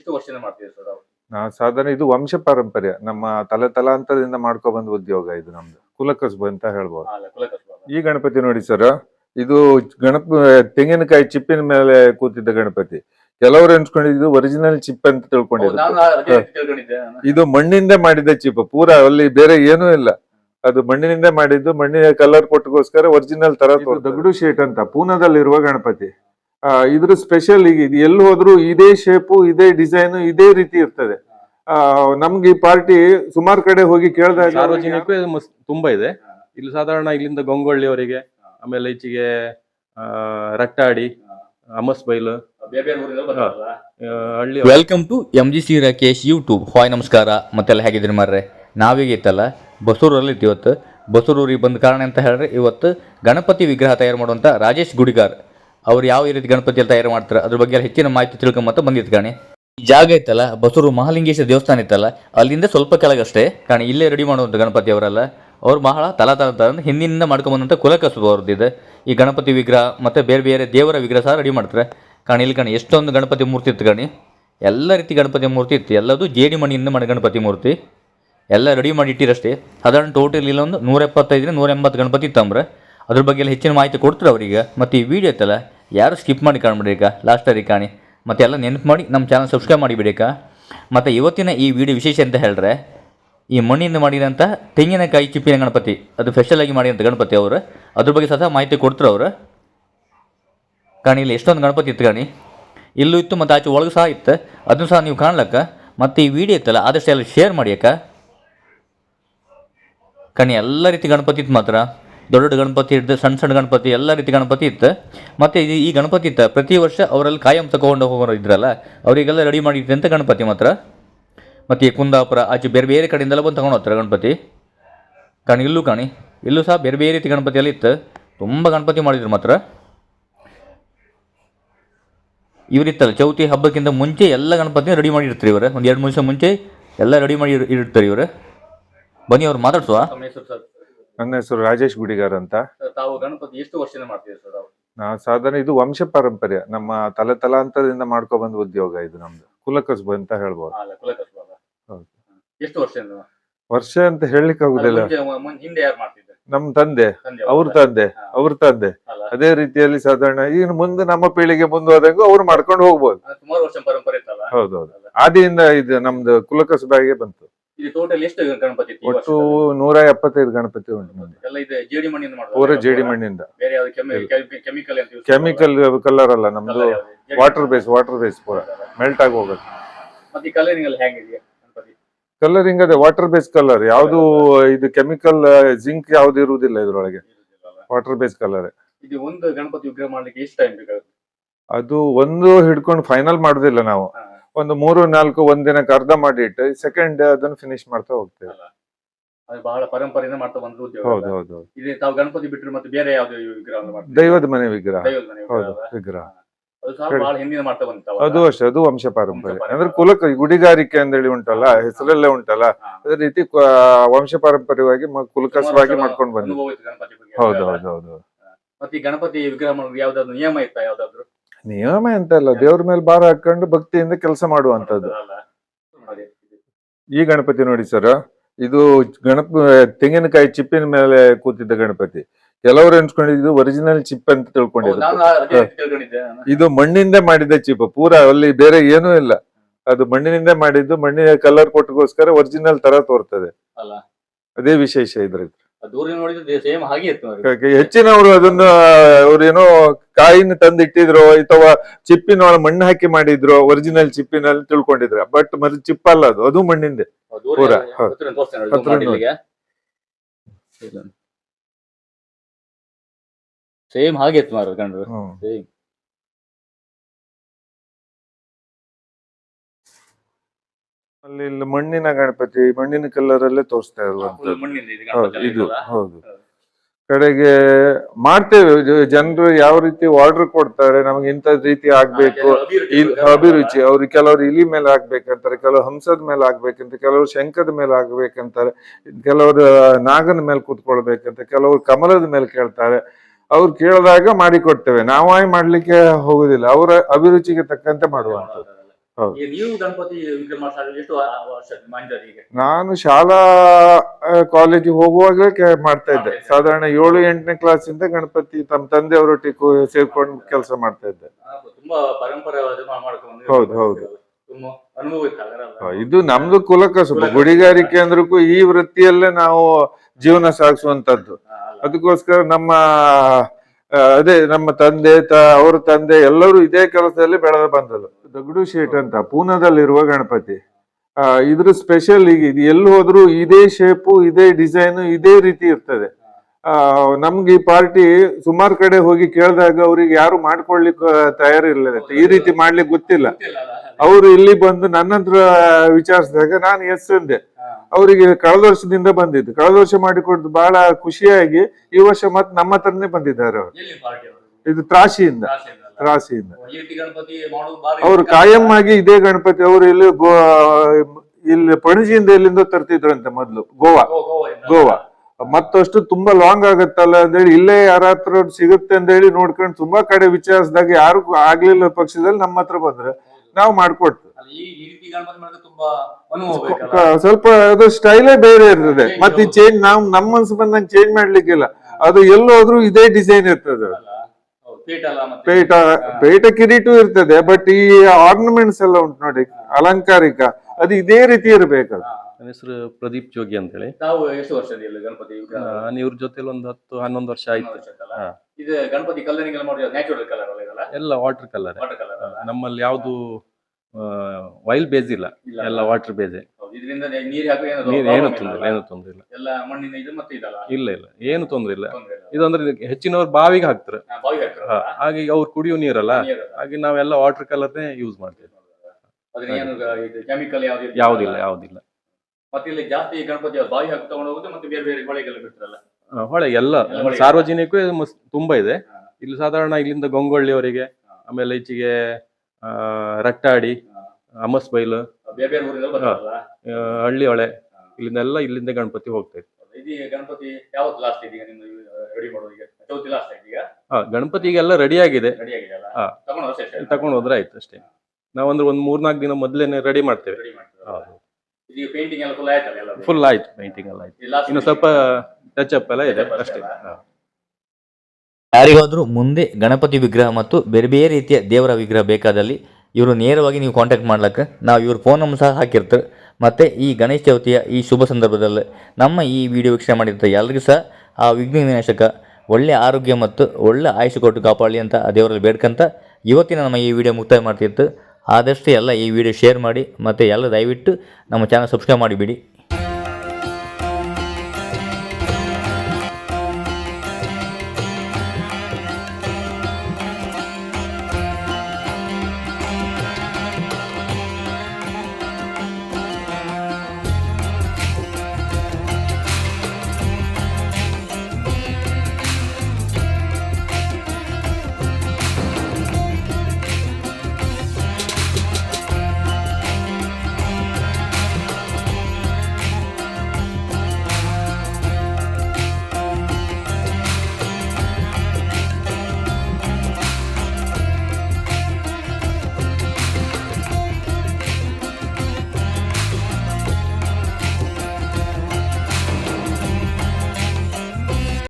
ಎಷ್ಟು ವರ್ಷದಿಂದ ಮಾಡ್ತೀವಿ ಸರ್ ನಾವು ನಾ ಸಾಧಾರಣ ಇದು ವಂಶ ಪಾರಂಪರ್ಯ. ನಮ್ಮ ತಲೆ ತಲಾಂತರದಿಂದ ಮಾಡ್ಕೊ ಬಂದ ಉದ್ಯೋಗ ಇದು ನಮ್ದು. ಕುಲಕಸ್ಬು ಅಂತ ಹೇಳ್ಬೋದು. ಈ ಗಣಪತಿ ನೋಡಿ ಸರ್ ಇದು ಗಣಪ ತೆಂಗಿನಕಾಯಿ ಚಿಪ್ಪಿನ ಮೇಲೆ ಕೂತಿದ್ದ ಗಣಪತಿ. ಕೆಲವರು ಎನ್ಸ್ಕೊಂಡಿದ್ದು ಒರಿಜಿನಲ್ ಚಿಪ್ ಅಂತ ತಿಳ್ಕೊಂಡಿದ್ರು. ಇದು ಮಣ್ಣಿಂದ ಮಾಡಿದ ಚಿಪ್ ಪೂರಾ ಅಲ್ಲಿ ಬೇರೆ ಏನೂ ಇಲ್ಲ. ಅದು ಮಣ್ಣಿನಿಂದ ಮಾಡಿದ್ದು ಮಣ್ಣಿನ ಕಲರ್ ಕೊಟ್ಟಗೋಸ್ಕರ ಒರಿಜಿನಲ್ ತರ. ದಗಡು ಶೀಟ್ ಅಂತ ಪೂನಾದಲ್ಲಿರುವ ಗಣಪತಿ. ಇದ್ರ ಸ್ಪೆಷಲ್ ಈಗ ಇದು ಎಲ್ಲಿ ಹೋದ್ರು ಇದೇ ಶೇಪು ಇದೇ ಡಿಸೈನ್ ಇದೇ ರೀತಿ ಇರ್ತದೆ. ಆ, ನಮ್ಗೆ ಈ ಪಾರ್ಟಿ ಸುಮಾರು ಕಡೆ ಹೋಗಿ ಕೇಳಿದಾಗ ಸಾರ್ವಜನಿಕ ತುಂಬಾ ಇದೆ. ಇಲ್ಲಿ ಸಾಧಾರಣ ಇಲ್ಲಿಂದ ಗಂಗೊಳ್ಳಿಯವರೆಗೆ ಆಮೇಲೆ ಈಚೆಗೆ ಆ, ರಟ್ಟಾಡಿ ಅಮಸ್ ಬೈಲು ಹಳ್ಳಿ welcome to M G C Rakesh YouTube hi ನಮಸ್ಕಾರ. ಮತ್ತೆಲ್ಲ ಹೇಗಿದ್ರಿ ಮಾರ್ರೆ? ನಾವೀಗ ಇತ್ತಲ್ಲ? ಬಸೂರಲ್ಲಿ ಇತ್ತು ಇವತ್ತು. ಬಸೂರೂರಿಗೆ ಬಂದ ಕಾರಣ ಅಂತ ಹೇಳಿದ್ರೆ ಇವತ್ತು ಗಣಪತಿ ವಿಗ್ರಹ ತಯಾರು ಮಾಡುವಂಥ ರಾಜೇಶ್ ಗುಡಿಗಾರ್. ಅವ್ರು ಯಾವ ರೀತಿ ಗಣಪತಿ ತಯಾರು ಮಾಡ್ತಾರೆ, ಅದ್ರ ಬಗ್ಗೆ ಹೆಚ್ಚಿನ ಮಾಹಿತಿ ತಿಳ್ಕೊಂಬತ್ತ ಬಂದಿತ್ತು ಕಾಣಿ. ಈ ಜಾಗ ಇತ್ತಲ್ಲ, ಬಸೂರು ಮಹಾಲಿಂಗೇಶ್ವರ ದೇವಸ್ಥಾನ ಇತ್ತಲ್ಲ, ಅಲ್ಲಿಂದ ಸ್ವಲ್ಪ ಕೆಳಗಷ್ಟೇ. ಕಾಣಿ, ಇಲ್ಲೇ ರೆಡಿ ಮಾಡುವಂಥ ಗಣಪತಿ ಅವರೆಲ್ಲ. ಅವ್ರು ಬಹಳ ತಲಾ ತಲ ತಲ ಹಿಂದಿನಿಂದ ಮಾಡ್ಕೊಂಬಂದಂಥ ಕುಲಕಸುಬು ಅವ್ರದ್ದಿದೆ ಈ ಗಣಪತಿ ವಿಗ್ರಹ ಮತ್ತು ಬೇರೆ ಬೇರೆ ದೇವರ ವಿಗ್ರಹ ಸಹ ರೆಡಿ ಮಾಡ್ತಾರೆ. ಕಾಣಿ, ಇಲ್ಲಿ ಕಾಣಿ, ಎಷ್ಟೊಂದು ಗಣಪತಿ ಮೂರ್ತಿ ಇತ್ತು ಕಾಣಿ. ಎಲ್ಲ ರೀತಿ ಗಣಪತಿ ಮೂರ್ತಿ ಇತ್ತು. ಎಲ್ಲದು ಜೇಡಿ ಮಣ್ಣಿನಿಂದ ಮಾಡಿ ಗಣಪತಿ ಮೂರ್ತಿ. ಎಲ್ಲ ರೆಡಿ ಮಾಡಿ ಇಟ್ಟಿರಷ್ಟೇ. ಸಾಧಾರಣ ಟೋಟಲ್ ಇಲ್ಲೊಂದು ನೂರ ಎಪ್ಪತ್ತೈದರಿಂದ ನೂರ ಎಂಬತ್ತು ಗಣಪತಿ ಇತ್ತಂಬ್ರೆ ಅದ್ರ ಬಗ್ಗೆ ಎಲ್ಲ ಹೆಚ್ಚಿನ ಮಾಹಿತಿ ಕೊಡ್ತಾರೆ ಅವರಿಗೆ. ಮತ್ತು ಈ ವಿಡಿಯೋ ಇತ್ತಲ್ಲ ಯಾರು ಸ್ಕಿಪ್ ಮಾಡಿ ಕಾಣ್ಬಿಡ್ರಿ ಈಗ ಲಾಸ್ಟಲ್ಲಿ ಕಾಣಿ. ಮತ್ತು ಎಲ್ಲ ನೆನಪು ಮಾಡಿ ನಮ್ಮ ಚಾನಲ್ ಸಬ್ಸ್ಕ್ರೈಬ್ ಮಾಡಿಬಿಡಿಕ ಮತ್ತು ಇವತ್ತಿನ ಈ ವಿಡಿಯೋ ವಿಶೇಷ ಅಂತ ಹೇಳಿದ್ರೆ ಈ ಮಣ್ಣಿಂದ ಮಾಡಿದಂಥ ತೆಂಗಿನಕಾಯಿ ಚಿಪ್ಪಿನ ಗಣಪತಿ, ಅದು ಸ್ಪೆಷಲ್ ಆಗಿ ಮಾಡಿದಂಥ ಗಣಪತಿ ಅವರು. ಅದ್ರ ಬಗ್ಗೆ ಸಹ ಮಾಹಿತಿ ಕೊಡ್ತಾರೆ ಅವರು. ಕಾಣಿ, ಇಲ್ಲಿ ಎಷ್ಟೊಂದು ಗಣಪತಿ ಇತ್ತು ಕಾಣಿ. ಇಲ್ಲೂ ಇತ್ತು ಮತ್ತು ಆಚೆ ಒಳಗೆ ಸಹ ಇತ್ತು. ಅದನ್ನು ಸಹ ನೀವು ಕಾಣ್ಲಕ್ಕ. ಮತ್ತು ಈ ವಿಡಿಯೋ ಇತ್ತಲ್ಲ ಆದಷ್ಟು ಎಲ್ಲ ಶೇರ್ ಮಾಡಿ ಅಕ್ಕ. ಕಣಿ, ಎಲ್ಲ ರೀತಿ ಗಣಪತಿ ಇತ್ತು ಮಾತ್ರ. ದೊಡ್ಡ ದೊಡ್ಡ ಗಣಪತಿ ಇತ್ತು ಸಣ್ಣ ಸಣ್ಣ ಗಣಪತಿ, ಎಲ್ಲ ರೀತಿ ಗಣಪತಿ ಇತ್ತು. ಮತ್ತು ಈ ಗಣಪತಿ ಇತ್ತು, ಪ್ರತಿ ವರ್ಷ ಅವರಲ್ಲಿ ಕಾಯಂ ತಗೊಂಡು ಹೋಗೋರು ಇದ್ರಲ್ಲ, ಅವರಿಗೆಲ್ಲ ರೆಡಿ ಮಾಡಿ ಅಂತ ಗಣಪತಿ ಮಾತ್ರ. ಮತ್ತು ಈ ಕುಂದಾಪುರ, ಆಚೆ ಬೇರೆ ಬೇರೆ ಕಡೆಯಿಂದೆಲ್ಲ ಬಂದು ತಗೊಂಡು ಹೋಗ್ತಾರೆ ಗಣಪತಿ. ಕಾಣಿ, ಇಲ್ಲೂ ಕಾಣಿ, ಇಲ್ಲೂ ಸಹ ಬೇರೆ ಬೇರೆ ರೀತಿ ಗಣಪತಿ ಎಲ್ಲ ಇತ್ತು. ತುಂಬ ಗಣಪತಿ ಮಾಡಿದ್ರು ಮಾತ್ರ. ಇವರಿತ್ತಲ್ಲ, ಚೌತಿ ಹಬ್ಬಕ್ಕಿಂತ ಮುಂಚೆ ಎಲ್ಲ ಗಣಪತಿನ ರೆಡಿ ಮಾಡಿ ಇರ್ತಾರೆ ಇವರು. ಒಂದು ಎರಡು ನಿಮಿಷ ಮುಂಚೆ ಎಲ್ಲ ರೆಡಿ ಮಾಡಿ ಇರ್- ಇರ್ತಾರೆ ಇವರು. ಬನ್ನಿ ಅವ್ರು ಮಾತಾಡ್ಸುವ? ನನ್ನ ಹೆಸರು ರಾಜೇಶ್ ಗುಡಿಗಾರ್ ಅಂತ. ತಾವು ಗಣಪತಿ ಎಷ್ಟು ವರ್ಷದಿಂದ ಮಾಡ್ತೀವಿ ಸರ್ ನಾ ಸಾಧಾರಣ ಇದು ವಂಶ ಪಾರಂಪರ್ಯ. ನಮ್ಮ ತಲೆ ತಲಾಂತರದಿಂದ ಮಾಡ್ಕೊ ಬಂದ ಉದ್ಯೋಗ ಇದು ನಮ್ದು. ಕುಲಕಸ್ಬ ಅಂತ ಹೇಳ್ಬೋದು. ಎಷ್ಟು ವರ್ಷದಿಂದ? ವರ್ಷ ಅಂತ ಹೇಳಲಿಕ್ಕೆ ಆಗುದಿಲ್ಲ. ಮುಂಚೆ- ಮುಂಚೆ ಹಿಂದೆ ಯಾರು ಮಾಡ್ತಿದ್ದೆ? ನಮ್ ತಂದೆ ಅವ್ರ ತಂದೆ. ಅವ್ರ ತಂದೆ. ಅದೇ ರೀತಿಯಲ್ಲಿ ಸಾಧಾರಣ ಈಗ ಮುಂದೆ ನಮ್ಮ ಪೀಳಿಗೆ ಮುಂದುವರೆಗೂ ಅವ್ರು ಮಾಡ್ಕೊಂಡು ಹೋಗ್ಬೋದು. ಹೌದೌದು. ಆದಿಯಿಂದ ಇದು ನಮ್ದು ಕುಲಕಸ್ಬಾಗೆ ಬಂತು. ಇದು ಟೋಟಲ್ ಎಷ್ಟು ಗಣಪತಿ ಇತ್ತು ಈ ಒಟ್ಟು ವರ್ಷದಲ್ಲಿ? ನೂರ ಎಪ್ಪತ್ತೈದು ಗಣಪತಿ ಉಂಟು ನಮ್ದು. ಎಲ್ಲ ಇದೆ ಜೇಡಿ ಮಣ್ಣಿಂದ ಮಾಡೋದು ಪೂರ ಜೇಡಿ ಮಣ್ಣಿಂದ. ಬೇರೆ ಯಾವ್ದು ಕೆಮಿಕಲ್ ಅಂತ use ಕೆಮಿಕಲ್ ಕಲರ್ ಅಲ್ಲ ನಮ್ದು ಜೇಡಿ ವಾಟರ್ ಬೇಸ್ ವಾಟರ್ ಬೇಸ್ ಪೂರ. ಮೆಲ್ಟ್ ಆಗಿ ಹೋಗುತ್ತೆ. ಮತ್ತೆ ಈ ಕಲರಿಂಗ್ ಎಲ್ಲ ಹೇಗಿದೆಯಾ ಗಣಪತಿ? ಕಲರಿಂಗ್ ಅದೇ ವಾಟರ್ ಬೇಸ್ ಕಲರ್ ಯಾವ್ದು ಇದು ಕೆಮಿಕಲ್ ಜಿಂಕ್ ಯಾವ್ದು ಇರುವುದಿಲ್ಲ ಇದ್ರೊಳಗೆ. ವಾಟರ್ ಬೇಸ್ ಕಲರ್ ಇದು ಒಂದು ಗಣಪತಿ ವಿಗ್ರಹ ಮಾಡ್ಲಿಕ್ಕೆ ಎಷ್ಟು ಟೈಮ್ ಬೇಕಾಗುತ್ತೆ? ಅದು ಒಂದು ಹಿಡ್ಕೊಂಡು ಫೈನಲ್ ಮಾಡುದಿಲ್ಲ ನಾವು. ಹಾ. ಒಂದು ಮೂರು ನಾಲ್ಕು ಒಂದಿನಕ್ಕೆ ಅರ್ಧ ಮಾಡಿ ಇಟ್ಟು ಸೆಕೆಂಡ್ ಅದನ್ನು ಫಿನಿಶ್ ಮಾಡ್ತಾ ಹೋಗ್ತೇವೆ. ಅದು ಬಹಳ ಪರಂಪರೆಯಿಂದ ಮಾಡ್ತಾ ಬಂದ್ರು ಹೌದು ಹೌದು ಹೌದು. ತಾವು ಗಣಪತಿ ಬಿಟ್ಟರೆ ಮತ್ತೆ ಬೇರೆ ಯಾವ್ದು ದೈವದ ಮನೆ ವಿಗ್ರಹ. ದೈವದ ಮನೆ ವಿಗ್ರಹ ಹೌದು ಅಲ್ಲ? ವಿಗ್ರಹ. ಅದು ಸಹ ಬಹಳ ಹಿಂದಿನ ಮಾಡ್ತಾ ಬಂತಾವ ಅದು ಅಷ್ಟೇ ಅದು ವಂಶ ಪಾರಂಪರ್ಯ ವಂಶ ಅಂದ್ರೆ. ಕುಲಕ ಗುಡಿಗಾರಿಕೆ ಅಂದೇಳಿ ಉಂಟಲ್ಲ ಹೆಸರಲ್ಲೇ ಉಂಟಲ್ಲ ಅದೇ ರೀತಿ ಕ- ವಂಶ ಪಾರಂಪರ್ಯವಾಗಿ ಮ- ಕುಲಕಸವಾಗಿ ಮಾಡ್ಕೊಂಡು ಬಂದ್ವಿ ಅನುಭವ ಇತ್ತು ಗಣಪತಿ ಬಗ್ಗೆ. ಹೌದು ಹೌದು ಹೌದು ಮತ್ತೆ ಈ ಗಣಪತಿ ವಿಗ್ರಹ ಮಾಡೋದು ಯಾವ್ದಾದ್ರು ನಿಯಮ ಇತ್ತಾ ಯಾವ್ದಾದ್ರು? ನಿಯಮ ಎಂತ ಅಲ್ಲ ದೇವ್ರ ಮೇಲೆ ಭಾರ ಹಾಕೊಂಡು ಭಕ್ತಿಯಿಂದ ಕೆಲಸ ಮಾಡುವಂತದ್ದು ಈ ಗಣಪತಿ ನೋಡಿ ಸರ್ ಇದು ಗಣಪ ತೆಂಗಿನಕಾಯಿ ಚಿಪ್ಪಿನ ಮೇಲೆ ಕೂತಿದ್ದ ಗಣಪತಿ. ಕೆಲವರು ಎನ್ಸ್ಕೊಂಡಿದ್ದು ಒರಿಜಿನಲ್ ಚಿಪ್ ಅಂತ ತಿಳ್ಕೊಂಡಿದ್ರು ಇದು ಮಣ್ಣಿಂದ ಮಾಡಿದ ಚಿಪ್ ಪೂರಾ ಅಲ್ಲಿ ಬೇರೆ ಏನೂ ಇಲ್ಲ. ಅದು ಮಣ್ಣಿನಿಂದ ಮಾಡಿದ್ದು ಮಣ್ಣಿನ ಕಲರ್ ಕೊಟ್ಟಗೋಸ್ಕರ ಒರಿಜಿನಲ್ ತರ ತೋರ್ತದೆ. ಅದೇ ವಿಶೇಷ ಇದ್ರದ್ದು. ಸೇಮ್ ಹಾಗೆ ಇತ್ತು. ಹೆಚ್ಚಿನವರು ಅದನ್ನ ಅವ್ರೇನೋ ಕಾಯಿನ ತಂದು ಇಟ್ಟಿದ್ರು ಅಥವಾ ಚಿಪ್ಪಿನ ಮಣ್ಣು ಹಾಕಿ ಮಾಡಿದ್ರು ಒರಿಜಿನಲ್ ಚಿಪ್ಪಿನಲ್ಲಿ ತಿಳ್ಕೊಂಡಿದ್ರು. ಬಟ್ ಮರ ಚಿಪ್ ಅಲ್ಲ ಅದು ಅದು ಮಣ್ಣಿಂದೆ. ಪೂರ. ಸೇಮ್ ಹಾಗೆ ಇತ್ತು ಮಾರು ಕಂಡ್ರು. ಸೇಮ್. ಅಲ್ಲಿ ಇಲ್ಲಿ ಮಣ್ಣಿನ ಗಣಪತಿ ಮಣ್ಣಿನ ಕಲರ್ ಅಲ್ಲೇ ತೋರಿಸ್ತಾ ಇರುವಂತದ್ದು ಇದು ಹೌದು ಗಣಪತಿ ಇದು ಹೌದು. ಕಡೆಗೆ ಮಾಡ್ತೇವೆ ಜನರು ಯಾವ ರೀತಿ ಆರ್ಡರ್ ಕೊಡ್ತಾರೆ ನಮ್ಗೆ ಇಂತ ರೀತಿ ಆಗ್ಬೇಕು. ಅಭಿರುಚಿ ಅವ್ರು ಕೆಲವರು ಇಲಿ ಮೇಲೆ ಆಗ್ಬೇಕಂತಾರೆ ಕೆಲವರು ಹಂಸದ ಮೇಲೆ ಆಗ್ಬೇಕಂತ ಕೆಲವರು ಶಂಖದ ಮೇಲೆ ಆಗ್ಬೇಕಂತಾರೆ ಕೆಲವರು ನಾಗನ ಮೇಲೆ ಕೂತ್ಕೊಳ್ಬೇಕಂತ ಕೆಲವರು ಕಮಲದ ಮೇಲೆ ಕೇಳ್ತಾರೆ. ಅವ್ರು ಕೇಳಿದಾಗ ಮಾಡಿ ಕೊಡ್ತೇವೆ ನಾವಾಗಿ ಮಾಡ್ಲಿಕ್ಕೆ ಹೋಗುದಿಲ್ಲ ಅವರ ಅಭಿರುಚಿಗೆ ತಕ್ಕಂತೆ ಮಾಡುವಂಥದ್ದು. ನೀವು ಗಣಪತಿ ಎಷ್ಟು ವರ್ಷ ನಾನು ಶಾಲಾ ಕಾಲೇಜಿಗೆ ಹೋಗುವಾಗಲೇ ಮಾಡ್ತಾ ಇದ್ದೆ. ಸಾಧಾರಣ ಏಳು ಎಂಟನೇ ಇಂದ ಗಣಪತಿ ತಮ್ಮ ತಂದೆಯವರೊಟ್ಟಿಗೆ ಸೇರ್ಕೊಂಡು ಕೆಲಸ ಮಾಡ್ತಾ ಇದ್ದೆ. ತುಂಬಾ ಪರಂಪರೆ ಮಾಡ್ಕೊಂಡು ಹೌದು, ಹೌದು. ಇದು ನಮ್ದು ಕುಲಕಸುಬು. ಗುಡಿಗಾರಿಕೆ ಅಂದ್ರಕ್ಕೂ ಈ ವೃತ್ತಿಯಲ್ಲೇ ನಾವು ಜೀವನ ಸಾಗಿಸುವಂತದ್ದು ಅದಕ್ಕೋಸ್ಕರ ನಮ್ಮ ಅದೇ ನಮ್ಮ ತಂದೆ ತ ಅವ್ರ ತಂದೆ ಎಲ್ಲರೂ ಇದೇ ಕೆಲಸದಲ್ಲಿ ಬೆಳೆದು ಬಂದದ್ದು. ದಗಡು ಶೇಟ್ ಅಂತ ಪೂನಾದಲ್ಲಿರುವ ಗಣಪತಿ. ಆ, ಇದ್ರ ಸ್ಪೆಷಲ್ ಈಗ ಇದು ಎಲ್ಲಿ ಹೋದ್ರು ಇದೇ ಶೇಪು ಇದೇ ಡಿಸೈನ್ ಇದೇ ರೀತಿ ಇರ್ತದೆ. ಆ ನಮ್ಗೆ ಈ ಪಾರ್ಟಿ ಸುಮಾರು ಕಡೆ ಹೋಗಿ ಕೇಳಿದಾಗ ಅವ್ರಿಗೆ ಯಾರು ಮಾಡ್ಕೊಳ್ಲಿಕ್ಕೆ ತಯಾರಿಲ್ಲ ಈ ರೀತಿ ಮಾಡ್ಲಿಕ್ಕೆ ಗೊತ್ತಿಲ್ಲ. ಅವ್ರು ಇಲ್ಲಿ ಬಂದು ನನ್ನ ಹತ್ರ ವಿಚಾರಿಸಿದಾಗ ನಾನು ಎಸ್ ಅಂದೆ. ಅವರಿಗೆ ಕಳೆದ ವರ್ಷದಿಂದ ಬಂದಿದ್ದು. ಕಳೆದ ವರ್ಷ ಮಾಡಿಕೊಡ್ದು ಬಹಳ ಖುಷಿಯಾಗಿ ಈ ವರ್ಷ ಮತ್ತೆ ನಮ್ಮ ಹತ್ರನೇ ಬಂದಿದ್ದಾರೆ ಅವರು. ಇದು ತ್ರಾಸಿಯಿಂದ ರಾಶಿಯಿಂದ. ಅವ್ರು ಕಾಯಂ ಆಗಿ ಇದೇ ಗಣಪತಿ ಅವರು ಇಲ್ಲಿ ಗೋ ಇಲ್ಲಿ ಪಣಜಿಯಿಂದ ಎಲ್ಲಿಂದ ತರ್ತಿದ್ರಂತೆ ಮೊದ್ಲು ಗೋವಾ. ಗೋವಾ. ಮತ್ತಷ್ಟು ತುಂಬಾ ಲಾಂಗ್ ಆಗತ್ತಲ್ಲ ಅಂತೇಳಿ ಇಲ್ಲೇ ಯಾರ ಹತ್ರ ಸಿಗುತ್ತೆ ಅಂತ ಹೇಳಿ ನೋಡ್ಕೊಂಡು ತುಂಬಾ ಕಡೆ ವಿಚಾರಿಸಿದಾಗ ಯಾರು ಆಗ್ಲಿಲ್ಲ ಪಕ್ಷದಲ್ಲಿ ನಮ್ಮ ಹತ್ರ ಬಂದ್ರೆ ನಾವು ಮಾಡ್ಕೊಡ್ತೀವಿ? ಸ್ವಲ್ಪ ಅದು ಸ್ಟೈಲೇ ಬೇರೆ ಇರ್ತದೆ. ಮತ್ತೆ ಚೇಂಜ್ ನಾವು ನಮ್ಮ ಮನ್ಸು ಬಂದಂಗೆ ಚೇಂಜ್ ಮಾಡ್ಲಿಕ್ಕಿಲ್ಲ. ಅದು ಎಲ್ಲೋದ್ರೂ ಇದೇ ಡಿಸೈನ್ ಇರ್ತದೆ. ಪೇಟ ಪೇಟ ಕಿರೀಟು ಇರ್ತದೆ ಬಟ್ ಈ ಆರ್ನಮೆಂಟ್ಸ್ ಎಲ್ಲ ಉಂಟು ನೋಡಿ ಅಲಂಕಾರಿಕ ಅದು ಇದೇ ರೀತಿ ಇರಬೇಕು ನನ್ನ ಹೆಸರು ಪ್ರದೀಪ್ ಜೋಗಿ ಅಂತ ಹೇಳಿ ತಾವು ಎಷ್ಟು ವರ್ಷದ ಗಣಪತಿ? ನಾನು ಇವ್ರ ಜೊತೆಲಿ ಒಂದು ಹತ್ತು ಹನ್ನೊಂದು ವರ್ಷ ಆಯ್ತು. ಇದು ಗಣಪತಿ ಕಲರಿಂಗ್ ಎಲ್ಲ ನ್ಯಾಚುರಲ್ ಕಲರ್ ಅಲ್ಲ ಎಲ್ಲ ವಾಟರ್ ಕಲರ್ ಕಲರ್ ನಮ್ಮಲ್ಲಿ ಯಾವುದು ವೈಲ್ ಬೇಸ್ ಇಲ್ಲ. ಎಲ್ಲ ವಾಟರ್ ಬೇಸ್ ಇದರಿಂದ ನೀರು ಹಾಕಿ ಏನು ನೀರು ಏನು ಇಲ್ಲ ಏನು ತೊಂದ್ರೆ ಇಲ್ಲ. ಎಲ್ಲ ಮಣ್ಣಿನ ಇದು ಮತ್ತೆ ಇದಲ್ಲ? ಇಲ್ಲ ಇಲ್ಲ ಏನು ತೊಂದ್ರೆ ಇಲ್ಲ. ತೊಂದ್ರೆ. ಇದಂದ್ರೆ ಹೆಚ್ಚಿನವ್ರು ಬಾವಿಗೆ ಹಾಕ್ತಾರೆ. ಬಾವಿ ಹಾಕ್ತಾರಲ್ಲ? ಹಾಗೆ ಅವ್ರು ಕುಡಿಯೋ ನೀರಲ್ಲ. ಹಾಗೆ ನಾವೆಲ್ಲ ವಾಟರ್ ಕಲರ್ನೇ ಯೂಸ್ ಮಾಡ್ತೇವೆ. ಇದು ಕೆಮಿಕಲ್. ಯಾವ್ದಿಲ್ಲ ಯಾವ್ದಿಲ್ಲ. ಮತ್ತೆ ಇಲ್ಲಿ ಜಾಸ್ತಿ ಗಣಪತಿ ಬಾವಿ ಹಾಕಿ ತಗೊಂಡು ಹೋಗುತ್ತೆ ಮತ್ತೆ ಬೇರೆ ಬೇರೆ ಹೊಳೆಗೆಲ್ಲ ಬಿಡ್ತಾರಲ್ಲ? ಹೊಳೆ ಎಲ್ಲ ಸಾರ್ವಜನಿಕ ತುಂಬಾ ಇದೆ. ಇಲ್ಲಿ ಸಾಧಾರಣ ಇಲ್ಲಿಂದ ಗೊಂಗೊಳ್ಳಿ ಅವರಿಗೆ ಆಮೇಲೆ ಈಚೆಗೆ ರಟ್ಟಾಡಿ ಹಾ. ಅಮಸ್ ಬೈಲು ಬೇರೆ ಬೇರೆ ಊರಿಂದ ಬರ್ತಾರಲ್ಲ ಹಳ್ಳಿ ಹೊಳೆ ಇಲ್ಲಿಂದೆಲ್ಲ ಇಲ್ಲಿಂದ ಗಣಪತಿ ಹೋಗ್ತಾ ಇತ್ತು ಗಣಪತಿ ಯಾವತ್ತು ಲಾಸ್ಟ್ ಇದೀಗ ನಿಮ್ದು ರೆಡಿ ಚೌತಿ ಲಾಸ್ಟ್ ಹಾ ಗಣಪತಿಗೆಲ್ಲ ರೆಡಿ ಆಗಿದೆ. ರೆಡಿ ಆಗಿದೆ ಅಲ್ಲ? ಹಾ. ತಗೊಂಡು ವರ್ಷ ಎಷ್ಟಾಯ್ತು? ತಗೊಂಡು ಹೋದ್ರೆ ಆಯ್ತು ಅಷ್ಟೇ. ನಾವಂದ್ರೆ ಒಂದ್ ಮೂರ್ನಾಲ್ಕು ದಿನ ಮೊದ್ಲೇನೆ ರೆಡಿ ಮಾಡ್ತೇವೆ. ರೆಡಿ ಮಾಡ್ತೀರಾ? ಇದೀಗ ಪೇಂಟಿಂಗ್ ಎಲ್ಲ ಫುಲ್ ಆಯ್ತಲ್ಲ ಎಲ್ಲ ಫುಲ್ ಆಯ್ತು ಪೇಂಟಿಂಗ್ ಎಲ್ಲ ಆಯ್ತು. Last ಇನ್ನು ಸ್ವಲ್ಪ ಟಚ್ ಅಪ್ ಎಲ್ಲ ಇದೆ. Touch ಅಷ್ಟೇ? ಹಾ. ಯಾರಿಗಾದರೂ ಮುಂದೆ ಗಣಪತಿ ವಿಗ್ರಹ ಮತ್ತು ಬೇರೆ ಬೇರೆ ರೀತಿಯ ದೇವರ ವಿಗ್ರಹ ಬೇಕಾದಲ್ಲಿ ಇವರು ನೇರವಾಗಿ ನೀವು ಕಾಂಟ್ಯಾಕ್ಟ್ ಮಾಡ್ಲಿಕ್ಕೆ. ನಾವು ಇವ್ರ ಫೋನ್ ನಂಬರ್ ಸಹ ಹಾಕಿರ್ತೇವೆ. ಮತ್ತು ಈ ಗಣೇಶ ಚೌತಿಯ ಈ ಶುಭ ಸಂದರ್ಭದಲ್ಲಿ ನಮ್ಮ ಈ ವಿಡಿಯೋ ವೀಕ್ಷಣೆ ಮಾಡಿರ್ತಾರೆ ಎಲ್ಲರಿಗೂ ಸಹ ಆ ವಿಘ್ನ ವಿನಾಶಕ ಒಳ್ಳೆಯ ಆರೋಗ್ಯ ಮತ್ತು ಒಳ್ಳೆ ಆಯುಷ್ ಕೊಟ್ಟು ಕಾಪಾಡಲಿ ಅಂತ ದೇವರಲ್ಲಿ ಬೇಡ್ಕಂತ ಇವತ್ತಿನ ನಮ್ಮ ಈ ವಿಡಿಯೋ ಮುಕ್ತಾಯ ಮಾಡ್ತಿತ್ತು ಆದಷ್ಟು ಎಲ್ಲ ಈ ವಿಡಿಯೋ ಶೇರ್ ಮಾಡಿ, ಮತ್ತು ಎಲ್ಲ ದಯವಿಟ್ಟು ನಮ್ಮ ಚಾನಲ್ ಸಬ್ಸ್ಕ್ರೈಬ್ ಮಾಡಿಬಿಡಿ.